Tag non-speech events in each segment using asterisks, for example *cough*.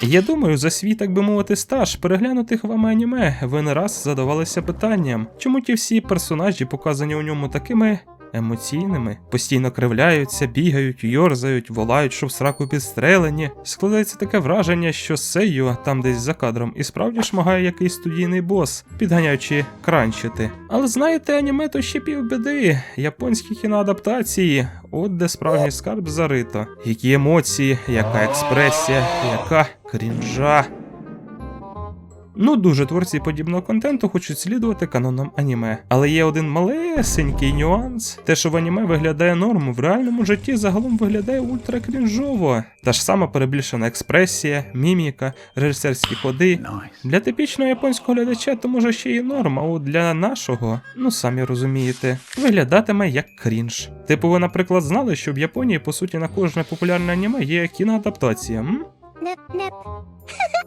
Я думаю, за свій, так би мовити, стаж переглянутих вами аніме, ви не раз задавалися питанням, чому ті всі персонажі, показані у ньому такими емоційними, постійно кривляються, бігають, йорзають, волають, що в сраку підстрелені. Складається таке враження, що Сейю там десь за кадром і справді шмагає якийсь студійний бос, підганяючи кранчити. Але знаєте, аніме то ще півбіди. Японські кіноадаптації, от де справжній скарб зарито. Які емоції, яка експресія, яка крінжа. Ну, дуже творці подібного контенту хочуть слідувати канонам аніме. Але є один малесенький нюанс: те, що в аніме виглядає норм, в реальному житті загалом виглядає ультра крінжово. Та ж сама перебільшена експресія, міміка, режисерські ходи. Для типічного японського глядача то може ще й норм, а от для нашого, ну самі розумієте, виглядатиме як крінж. Типу, ви, наприклад, знали, що в Японії, по суті, на кожне популярне аніме є кіноадаптація, м? *laughs*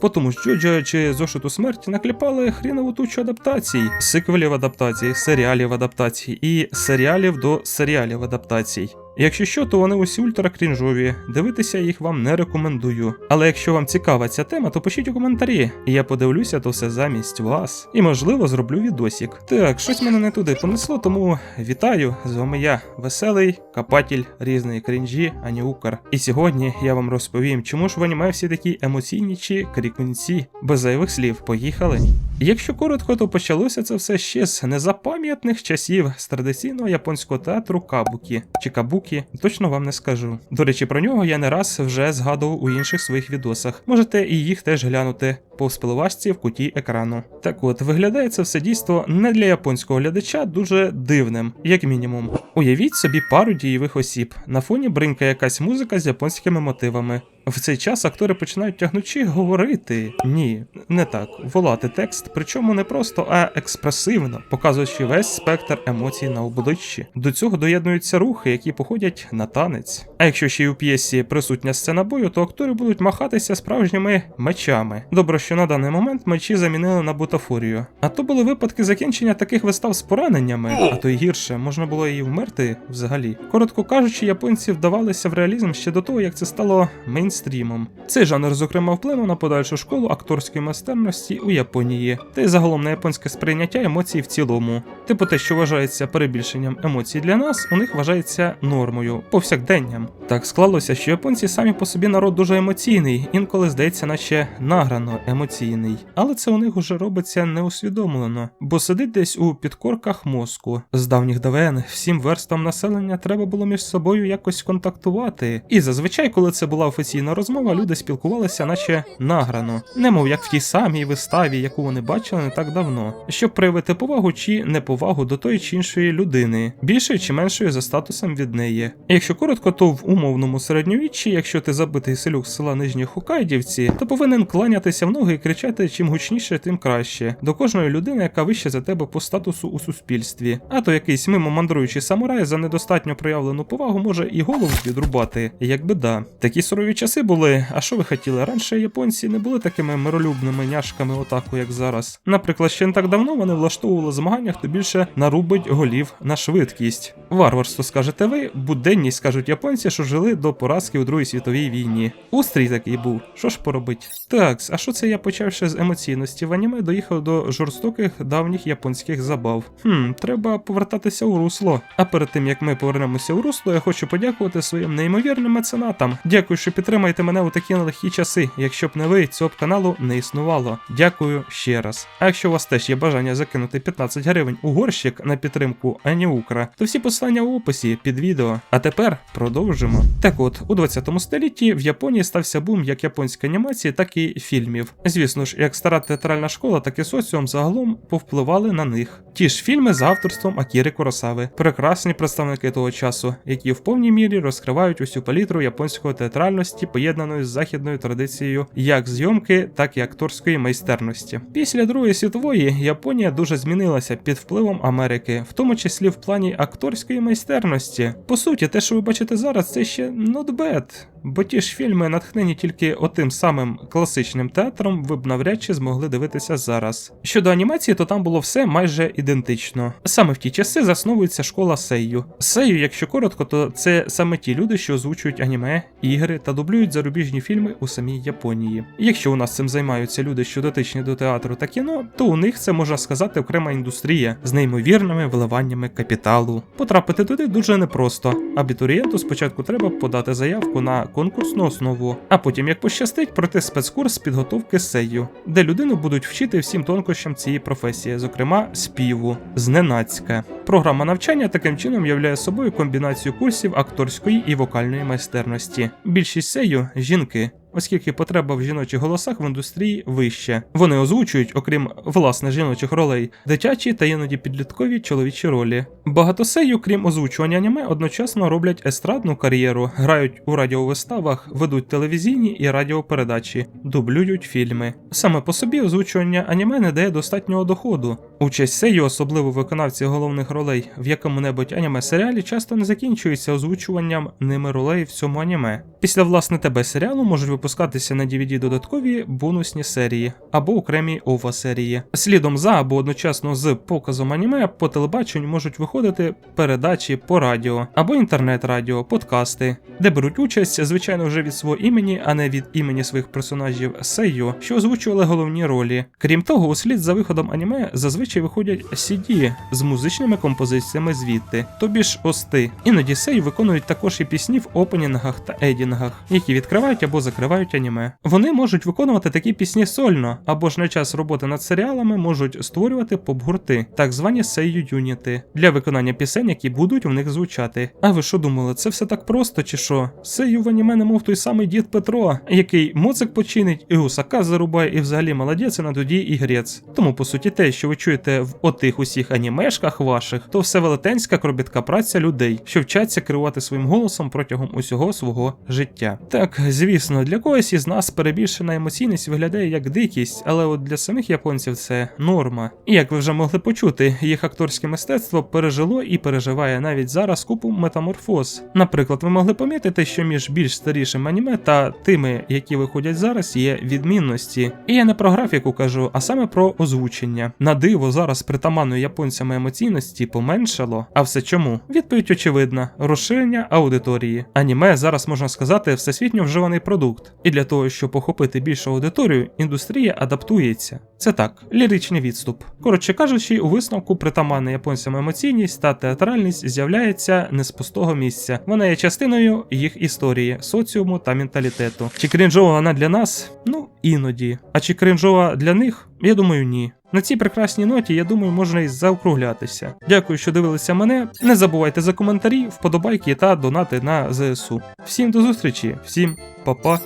По тому що Джоджо чи зошиту смерті накліпали хрінову тучу адаптацій, сиквелів адаптацій, серіалів адаптацій і серіалів до серіалів адаптацій. Якщо що, то вони усі ультра крінжові. Дивитися їх вам не рекомендую. Але якщо вам цікава ця тема, то пишіть у коментарі, я подивлюся то все замість вас. І можливо зроблю відосік. Так, щось мене не туди понесло, тому вітаю! З вами я, веселий копатель різної крінжі, аніукар. І сьогодні я вам розповім, чому ж в аніме всі такі емоційні чи крікунці. Без зайвих слів, поїхали. Якщо коротко, то почалося це все ще з незапам'ятних часів з традиційного японського театру Кабукі чи Кабукі, точно вам не скажу. До речі, про нього я не раз вже згадував у інших своїх відосах. Можете і їх теж глянути по спливашці в куті екрану. Так от, виглядає це все дійство не для японського глядача дуже дивним, як мінімум. Уявіть собі пару дієвих осіб. На фоні бринька якась музика з японськими мотивами. В цей час актори починають тягнучи говорити. Ні, не так. Волати текст, причому не просто, а експресивно, показуючи весь спектр емоцій на обличчі. До цього доєднуються рухи, які походять на танець. А якщо ще й у п'єсі присутня сцена бою, то актори будуть махатися справжніми мечами. Добре, що на даний момент мечі замінили на бутафорію. А то були випадки закінчення таких вистав з пораненнями, а то й гірше, можна було і вмерти взагалі. Коротко кажучи, японці вдавалися в реалізм ще до того, як це стало мейнстрімом. Цей жанр, зокрема, вплинув на подальшу школу акторської майстерності у Японії, та й загалом на японське сприйняття емоцій в цілому. Типу те, що вважається перебільшенням емоцій для нас, у них вважається нормою, повсякденням. Так склалося, що японці самі по собі народ дуже емоційний, інколи здається, наче награно емоційний. Але це у них уже робиться неусвідомлено, бо сидить десь у підкорках мозку. З давніх давен всім верствам населення треба було між собою якось контактувати. І зазвичай, коли це була офіційна розмова, люди спілкувалися, наче награно, немов як в тій самій виставі, яку вони бачили не так давно, щоб проявити повагу чи неповагу до тої чи іншої людини, більшою чи меншою за статусом від неї. Якщо коротко, то в умовному середньовіччі, якщо ти забитий селюк з села Нижні Хокайдівці, то повинен кланятися в ноги і кричати чим гучніше, тим краще до кожної людини, яка вище за тебе по статусу у суспільстві. А то якийсь мимо мандруючий самурай за недостатньо проявлену повагу може і голову відрубати, як би да. Такі сурові часи були. А що ви хотіли? Раніше японці не були такими миролюбними няшками отаку, як зараз. Наприклад, ще не так давно вони влаштовували змагання, хто більше нарубить голів на швидкість. Варварство скажете ви, буденність скажуть японці, що жили до поразки у Другій світовій війні. Устрій такий був. Що ж поробить? Так, а що це я почав ще з емоційності в аніме, доїхав до жорстоких давніх японських забав. Хм, треба повертатися у русло. А перед тим як ми повернемося у русло, я хочу подякувати своїм неймовірним меценатам. Дякую, що підтримаєте мене у такі нелегкі часи. Якщо б не ви, цього б каналу не існувало. Дякую ще раз. А якщо у вас теж є бажання закинути 15 гривень у горщик на підтримку Аніукра, то всі посилання в описі під відео. А тепер продовжимо. Так от, у 20 столітті в Японії стався бум як японської анімації, так і фільмів. Звісно ж, як стара театральна школа, так і соціум загалом повпливали на них. Ті ж фільми з авторством Акіри Куросави, прекрасні представники того часу, які в повній мірі розкривають усю палітру японської театральності, поєднаної з західною традицією як зйомки, так і акторської майстерності. Після Другої світової Японія дуже змінилася під впливом Америки, в тому числі в плані акторської майстерності. По суті, те, що ви бачите зараз, це ще not bad. Бо ті ж фільми, натхнені тільки отим самим класичним театром, ви б навряд чи змогли дивитися зараз. Щодо анімації, то там було все майже ідентично. Саме в ті часи засновується школа Сейю. Сейю, якщо коротко, то це саме ті люди, що озвучують аніме, ігри та дублюють зарубіжні фільми у самій Японії. Якщо у нас цим займаються люди, що дотичні до театру та кіно, то у них це можна сказати окрема індустрія з неймовірними вливаннями капіталу. Потрапити туди дуже непросто. Абітурієнту спочатку треба подати заявку на конкурсну основу, а потім, як пощастить, пройти спецкурс підготовки сею, де людину будуть вчити всім тонкощам цієї професії, зокрема співу, зненацька. Програма навчання таким чином являє собою комбінацію курсів акторської і вокальної майстерності. Більшість сею жінки. Оскільки потреба в жіночих голосах в індустрії вища. Вони озвучують, окрім власне жіночих ролей, дитячі та іноді підліткові чоловічі ролі. Багато сею, крім озвучування аніме, одночасно роблять естрадну кар'єру, грають у радіовиставах, ведуть телевізійні і радіопередачі, дублюють фільми. Саме по собі озвучування аніме не дає достатнього доходу. Участь сею, особливо виконавці головних ролей в якому-небудь аніме серіалі, часто не закінчується озвучуванням ними ролей в цьому аніме. Після власне тебе серіалу можуть випускатися на DVD додаткові бонусні серії або окремі ова серії. Слідом за або одночасно з показом аніме по телебаченню можуть виходити передачі по радіо або інтернет-радіо, подкасти, де беруть участь, звичайно, вже від свого імені, а не від імені своїх персонажів Сейю, що озвучували головні ролі. Крім того, услід за виходом аніме зазвичай виходять CD з музичними композиціями звідти, тобі ж ости. Іноді Сейю виконують також і пісні в опенінгах та едінгах, які відкривають або закривають аніме. Вони можуть виконувати такі пісні сольно, або ж на час роботи над серіалами можуть створювати поп-гурти, так звані Сейю юніти, для виконання пісень, які будуть в них звучати. А ви що думали, це все так просто чи що? Сейю в аніме немов той самий дід Петро, який моцик починить, і гусака зарубає, і взагалі молодець, на тоді і грець. Тому по суті те, що ви чуєте в отих усіх анімешках ваших, то все велетенська кробітка праця людей, що вчаться керувати своїм голосом протягом усього свого життя. Так, звісно, для когось із нас перебільшена емоційність виглядає як дикість, але от для самих японців це норма. І як ви вже могли почути, їх акторське мистецтво пережило і переживає навіть зараз купу метаморфоз. Наприклад, ви могли помітити, що між більш старішим аніме та тими, які виходять зараз, є відмінності. І я не про графіку кажу, а саме про озвучення. На диво зараз притаманної японцями емоційності поменшало. А все чому? Відповідь очевидна: розширення аудиторії. Аніме зараз можна сказати всесвітньо вживаний продукт. І для того, щоб охопити більшу аудиторію, індустрія адаптується. Це так, ліричний відступ. Коротше кажучи, у висновку притаманна японцям емоційність та театральність з'являється не з пустого місця. Вона є частиною їх історії, соціуму та менталітету. Чи крінжова вона для нас? Ну, іноді. А чи крінжова для них? Я думаю, ні. На цій прекрасній ноті, я думаю, можна і заокруглятися. Дякую, що дивилися мене. Не забувайте за коментарі, вподобайки та донати на ЗСУ. Всім до зустрічі, всім па-па.